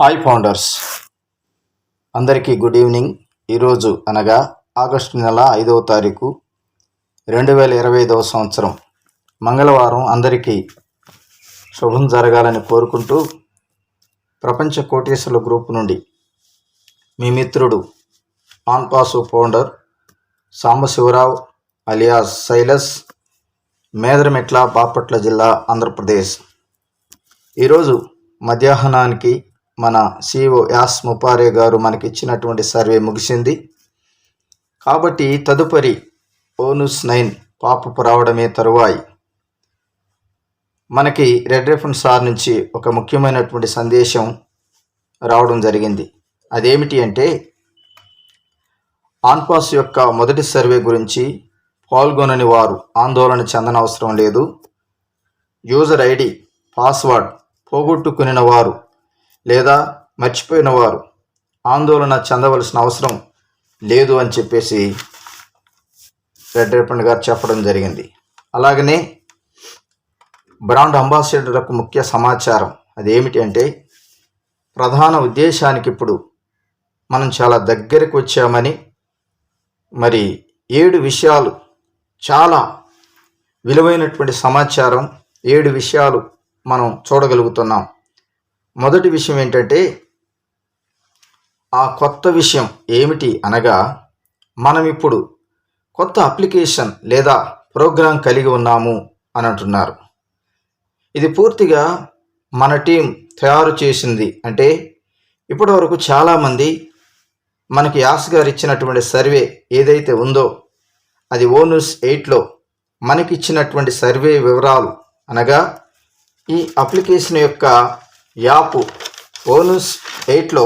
Hi founders అందరికీ good evening ఈరోజు అనగా ఆగస్టు నెల ఐదవ తారీఖు రెండు వేల ఇరవై ఐదవ సంవత్సరం. మంగళవారం అందరికీ శుభం జరగాలని కోరుకుంటూ ప్రపంచ కోటేశ్వరుల గ్రూప్ నుండి మీ మిత్రుడు ఆన్ పాసు ఫౌండర్ సాంబశివరావు అలియాస్ శైలస్ మేదరమెట్ల బాపట్ల జిల్లా ఆంధ్రప్రదేశ్. ఈరోజు మధ్యాహ్నానికి మన సిఓ యాస్ ముపారే గారు మనకి ఇచ్చినటువంటి సర్వే ముగిసింది. కాబట్టి తదుపరి ఓనుస్ నైన్ పాపపు రావడమే తరువాయి. మనకి రెడ్ రెఫన్ సార్ నుంచి ఒక ముఖ్యమైనటువంటి సందేశం రావడం జరిగింది. అదేమిటి అంటే ఆన్పాస్ యొక్క మొదటి సర్వే గురించి పాల్గొనని వారు ఆందోళన చెందనవసరం లేదు. యూజర్ ఐడి పాస్వర్డ్ పోగొట్టుకునిన వారు లేదా మర్చిపోయిన వారు ఆందోళన చెందవలసిన అవసరం లేదు అని చెప్పేసి రెడ్ గారు చెప్పడం జరిగింది. అలాగనే బ్రాండ్ అంబాసిడర్లకు ముఖ్య సమాచారం అదేమిటి అంటే ప్రధాన ఉద్దేశానికి ఇప్పుడు మనం చాలా దగ్గరకు వచ్చామని మరి ఏడు విషయాలు చాలా విలువైనటువంటి సమాచారం ఏడు విషయాలు మనం చూడగలుగుతున్నాం. మొదటి విషయం ఏంటంటే ఆ కొత్త విషయం ఏమిటి అనగా మనం ఇప్పుడు కొత్త అప్లికేషన్ లేదా ప్రోగ్రాం కలిగి ఉన్నాము అని అంటున్నారు. ఇది పూర్తిగా మన టీం తయారు చేసింది. అంటే ఇప్పటి వరకు చాలామంది మనకి యాస్ గారు ఇచ్చినటువంటి సర్వే ఏదైతే ఉందో అది ఓనూస్ ఎయిట్లో మనకిచ్చినటువంటి సర్వే వివరాలు అనగా ఈ అప్లికేషన్ యొక్క యాప్ ఓనుస్ ఎయిట్లో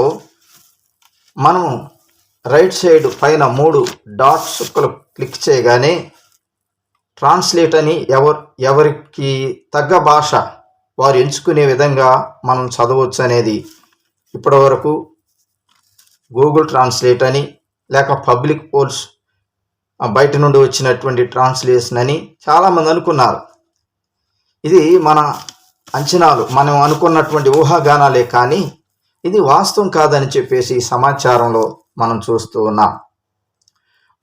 మనం రైట్ సైడ్ పైన మూడు డాట్ చుక్కలు క్లిక్ చేయగానే ట్రాన్స్లేట్ అని ఎవరు ఎవరికి తగ్గ భాష వారు ఎంచుకునే విధంగా మనం చదవచ్చు అనేది ఇప్పటివరకు గూగుల్ ట్రాన్స్లేట్ అని లేక పబ్లిక్ పోల్స్ బయట నుండి వచ్చినటువంటి ట్రాన్స్లేషన్ అని చాలామంది అనుకున్నారు. ఇది మన అంచనాలు. మనం అనుకున్నటువంటి ఊహాగానాలే కానీ ఇది వాస్తవం కాదని చెప్పేసి సమాచారంలో మనం చూస్తూ ఉన్నాం.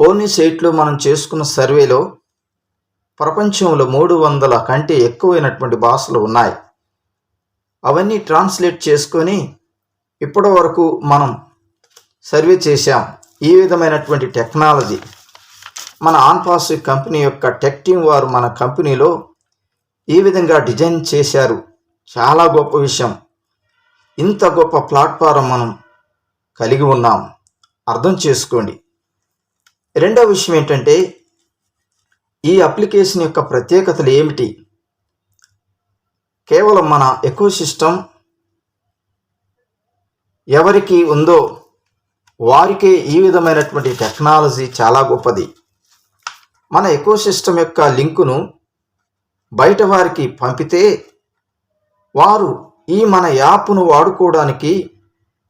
ఓన్లీ సైట్లో మనం చేసుకున్న సర్వేలో ప్రపంచంలో మూడు వందల కంటే ఎక్కువైనటువంటి భాషలు ఉన్నాయి. అవన్నీ ట్రాన్స్లేట్ చేసుకొని ఇప్పటి వరకు మనం సర్వే చేశాం. ఈ విధమైనటువంటి టెక్నాలజీ మన ఆన్పాస్ కంపెనీ యొక్క టెక్ టీం వారు మన కంపెనీలో ఈ విధంగా డిజైన్ చేశారు. చాలా గొప్ప విషయం. ఇంత గొప్ప ప్లాట్ఫారం మనం కలిగి ఉన్నాం. అర్థం చేసుకోండి. రెండవ విషయం ఏంటంటే ఈ అప్లికేషన్ యొక్క ప్రత్యేకతలు ఏమిటి? కేవలం మన ఎకో సిస్టమ్ ఎవరికి ఉందో వారికే ఈ విధమైనటువంటి టెక్నాలజీ చాలా గొప్పది. మన ఎకో సిస్టమ్ యొక్క లింకును బయట వారికి పంపితే వారు ఈ మన యాప్ను వాడుకోవడానికి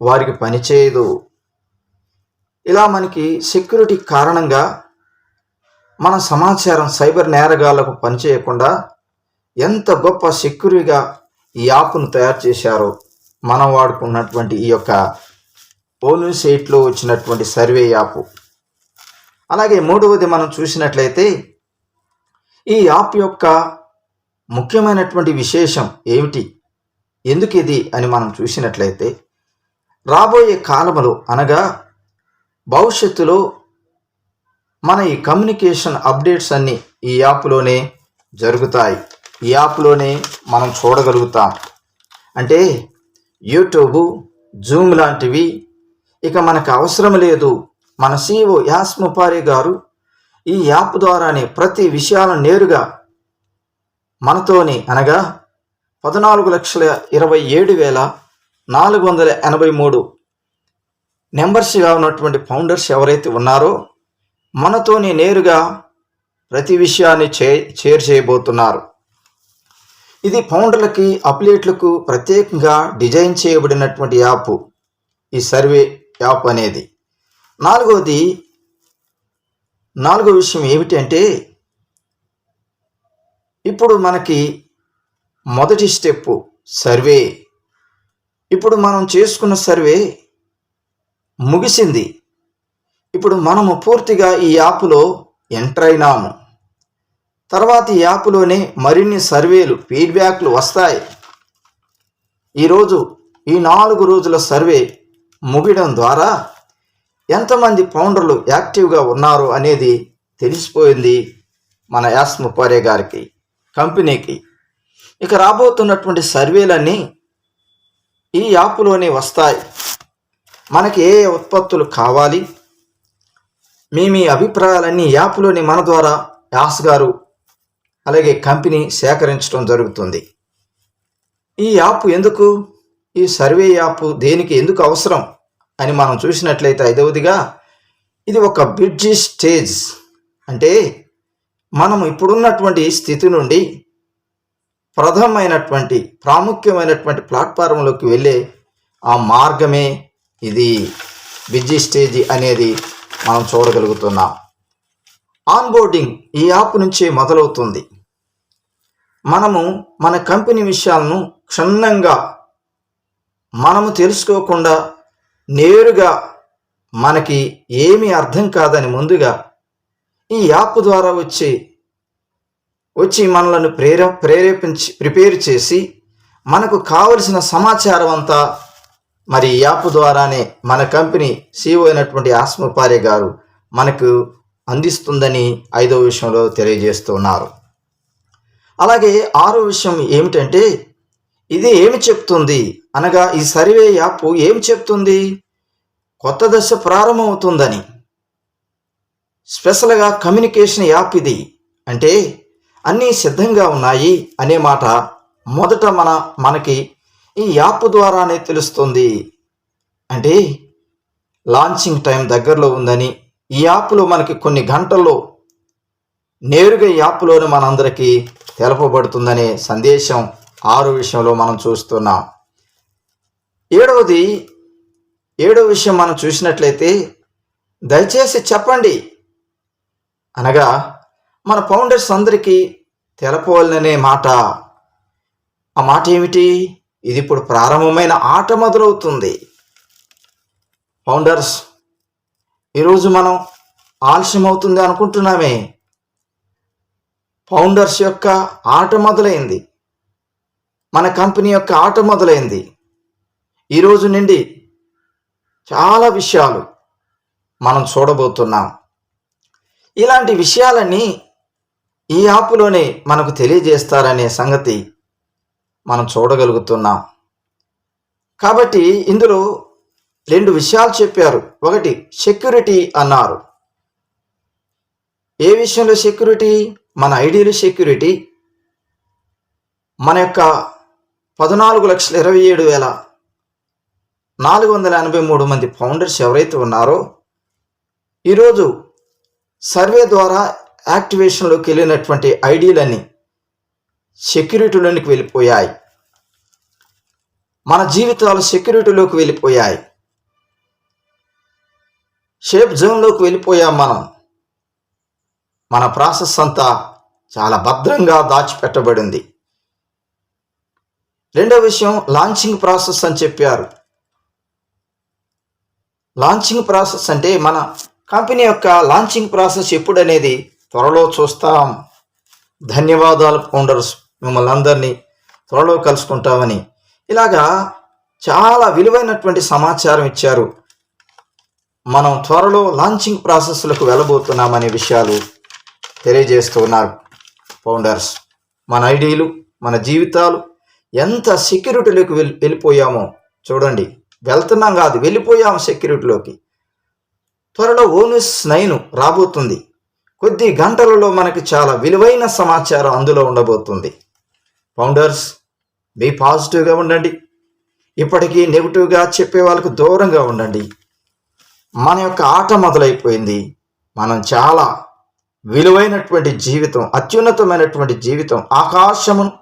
వారికి పనిచేయదు ఇలా మనకి సెక్యూరిటీ కారణంగా మన సమాచారం సైబర్ నేరగాళ్ళకు పనిచేయకుండా ఎంత గొప్ప సెక్యూరిగా ఈ యాప్ను తయారు చేశారో మనం వాడుకున్నటువంటి ఈ యొక్క ఓన్ సైట్లో వచ్చినటువంటి సర్వే యాప్. అలాగే మూడవది మనం చూసినట్లయితే ఈ యాప్ యొక్క ముఖ్యమైనటువంటి విశేషం ఏమిటి? ఎందుకు ఇది అని మనం చూసినట్లయితే రాబోయే కాలములో అనగా భవిష్యత్తులో మన ఈ కమ్యూనికేషన్ అప్డేట్స్ అన్నీ ఈ యాప్లోనే జరుగుతాయి. ఈ యాప్లోనే మనం చూడగలుగుతాం. అంటే యూట్యూబ్ జూమ్ లాంటివి. ఇక మనకు అవసరం లేదు. మన సీఓ యాస్ ముపారి గారు ఈ యాప్ ద్వారానే ప్రతి విషయాలను నేరుగా మనతోని అనగా పద్నాలుగు లక్షల ఇరవై ఏడు వేల నాలుగు వందల ఎనభై మూడు నెంబర్స్గా ఉన్నటువంటి ఫౌండర్స్ ఎవరైతే ఉన్నారో మనతోని నేరుగా ప్రతి విషయాన్ని చే షేర్ చేయబోతున్నారు. ఇది ఫౌండర్లకి అప్లేట్లకు ప్రత్యేకంగా డిజైన్ చేయబడినటువంటి యాప్. ఈ సర్వే యాప్ అనేది. నాలుగవది నాలుగో విషయం ఏమిటంటే ఇప్పుడు మనకి మొదటి స్టెప్ సర్వే. ఇప్పుడు మనం చేసుకున్న సర్వే ముగిసింది. ఇప్పుడు మనము పూర్తిగా ఈ యాప్లో ఎంటర్ అయినాము. తర్వాత ఈ యాప్లోనే మరిన్ని సర్వేలు ఫీడ్బ్యాక్లు వస్తాయి. ఈరోజు ఈ నాలుగు రోజుల సర్వే ముగియడం ద్వారా ఎంతమంది ఫౌండర్లు యాక్టివ్గా ఉన్నారు అనేది తెలిసిపోయింది మన యాస్ ముప్పారే గారికి. కంపెనీకి. ఇక రాబోతున్నటువంటి సర్వేలన్నీ ఈ యాప్లోనే వస్తాయి. మనకి ఏ ఏ ఉత్పత్తులు కావాలి? మీ మీ అభిప్రాయాలన్నీ యాప్లోని మన ద్వారా యాస్ గారు అలాగే కంపెనీ సేకరించడం జరుగుతుంది. ఈ యాప్ ఎందుకు? ఈ సర్వే యాప్ దేనికి ఎందుకు అవసరం? అని మనం చూసినట్లయితే ఐదవదిగా ఇది ఒక బ్రిడ్జి స్టేజ్. అంటే మనం ఇప్పుడున్నటువంటి స్థితి నుండి ప్రథమైనటువంటి ప్రాముఖ్యమైనటువంటి ప్లాట్ఫారంలోకి వెళ్ళే ఆ మార్గమే ఇది. బిజీ స్టేజ్ అనేది మనం చూడగలుగుతున్నాం. ఆన్బోర్డింగ్ ఈ యాప్ నుంచే మొదలవుతుంది. మనము మన కంపెనీ విషయాలను క్షుణ్ణంగా మనము తెలుసుకోకుండా నేరుగా మనకి ఏమీ అర్థం కాదని ముందుగా ఈ యాప్ ద్వారా వచ్చి వచ్చి మనలను ప్రేర ప్రేరేపించి ప్రిపేర్ చేసి మనకు కావలసిన సమాచారం అంతా మరి ఈ యాప్ ద్వారానే మన కంపెనీ సీఓ అయినటువంటి ఆస్మపారే గారు మనకు అందిస్తుందని ఐదో విషయంలో తెలియజేస్తున్నారు. అలాగే ఆరో విషయం ఏమిటంటే ఇది ఏమి చెప్తుంది? అనగా ఈ సర్వే యాప్ ఏమి చెప్తుంది? కొత్త దశ ప్రారంభమవుతుందని. స్పెషల్గా కమ్యూనికేషన్ యాప్ ఇది. అంటే అన్నీ సిద్ధంగా ఉన్నాయి అనే మాట మొదట మన మనకి ఈ యాప్ ద్వారానే తెలుస్తుంది. అంటే లాంచింగ్ టైం దగ్గరలో ఉందని ఈ యాప్లో మనకి కొన్ని గంటల్లో నేరుగా ఈ యాప్లోనే మనందరికీ తెలపబడుతుందనే సందేశం ఆరు విషయంలో మనం చూస్తున్నాం. ఏడవది ఏడవ విషయం మనం చూసినట్లయితే దయచేసి చెప్పండి. అనగా మన ఫౌండర్స్ అందరికీ తెలపవలననే మాట. ఆ మాట ఏమిటి? ఇది ఇప్పుడు ప్రారంభమైన ఆట మొదలవుతుంది. ఫౌండర్స్ ఈరోజు మనం ఆలస్యం అవుతుంది అనుకుంటున్నామే. ఫౌండర్స్ యొక్క ఆట మొదలైంది. మన కంపెనీ యొక్క ఆట మొదలైంది. ఈరోజు నుండి చాలా విషయాలు మనం చూడబోతున్నాం. ఇలాంటి విషయాలన్నీ ఈ యాప్లోనే మనకు తెలియజేస్తారనే సంగతి మనం చూడగలుగుతున్నాం. కాబట్టి ఇందులో రెండు విషయాలు చెప్పారు. ఒకటి సెక్యూరిటీ అన్నారు. ఏ విషయంలో సెక్యూరిటీ? మన ఐడీలు సెక్యూరిటీ. మన యొక్క పద్నాలుగు లక్షల ఇరవై ఏడు వేల నాలుగు వందల ఎనభై మూడు మంది ఫౌండర్స్ ఎవరైతే ఉన్నారో ఈరోజు సర్వే ద్వారా యాక్టివేషన్లోకి వెళ్ళినటువంటి ఐడీలన్నీ సెక్యూరిటీలోనికి వెళ్ళిపోయాయి. మన జీవితాలు సెక్యూరిటీలోకి వెళ్ళిపోయాయి. షేప్ జోన్లోకి వెళ్ళిపోయాం మనం. మన ప్రాసెస్ అంతా చాలా భద్రంగా దాచిపెట్టబడింది. రెండో విషయం లాంచింగ్ ప్రాసెస్ అని చెప్పారు. లాంచింగ్ ప్రాసెస్ అంటే మన కంపెనీ యొక్క లాంచింగ్ ప్రాసెస్ ఎప్పుడనేది త్వరలో చూస్తాం. ధన్యవాదాలు ఫౌండర్స్ మిమ్మల్ని అందరినీ త్వరలో కలుసుకుంటామని. ఇలాగా చాలా విలువైనటువంటి సమాచారం ఇచ్చారు. మనం త్వరలో లాంచింగ్ ప్రాసెస్లకు వెళ్ళబోతున్నామనే విషయాలు తెలియజేస్తూ ఉన్నారు ఫౌండర్స్ మన ఐడీలు మన జీవితాలు ఎంత సెక్యూరిటీలోకి వెళ్ళి వెళ్ళిపోయామో చూడండి. వెళ్తున్నాం కాదు వెళ్ళిపోయాము సెక్యూరిటీలోకి త్వరలో ఓనస్ నైన్ రాబోతుంది. కొద్ది గంటలలో మనకి చాలా విలువైన సమాచారం అందులో ఉండబోతుంది. ఫౌండర్స్ బీ పాజిటివ్గా ఉండండి. ఇప్పటికీ నెగిటివ్గా చెప్పే వాళ్ళకు దూరంగా ఉండండి. మన యొక్క ఆట మొదలైపోయింది. మనం చాలా విలువైనటువంటి జీవితం అత్యున్నతమైనటువంటి జీవితం ఆకాశమును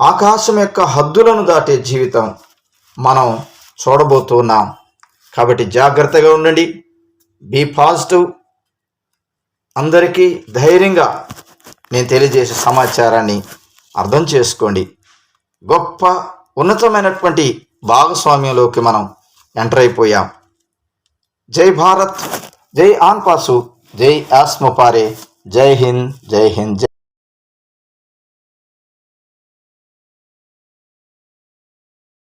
ఆకాశం యొక్క హద్దులను దాటే జీవితం మనం చూడబోతున్నాం. కాబట్టి జాగ్రత్తగా ఉండండి. బీ పాజిటివ్ అందరికీ ధైర్యంగా నేను తెలియజేసే సమాచారాన్ని అర్థం చేసుకోండి. గొప్ప ఉన్నతమైనటువంటి భాగస్వామ్యంలోకి మనం ఎంటర్ అయిపోయాం. జై భారత్. జై ఆన్ పాసు జై ఆస్మపారే జై హింద్. జై హింద్. జై